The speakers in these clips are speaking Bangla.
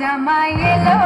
জামাই এলো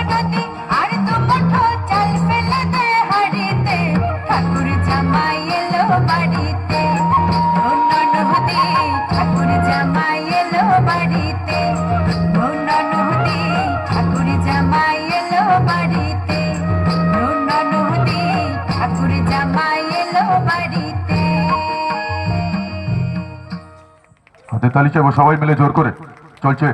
বাড়িতে। হাতে সবাই মিলে জোর করে। চলছে।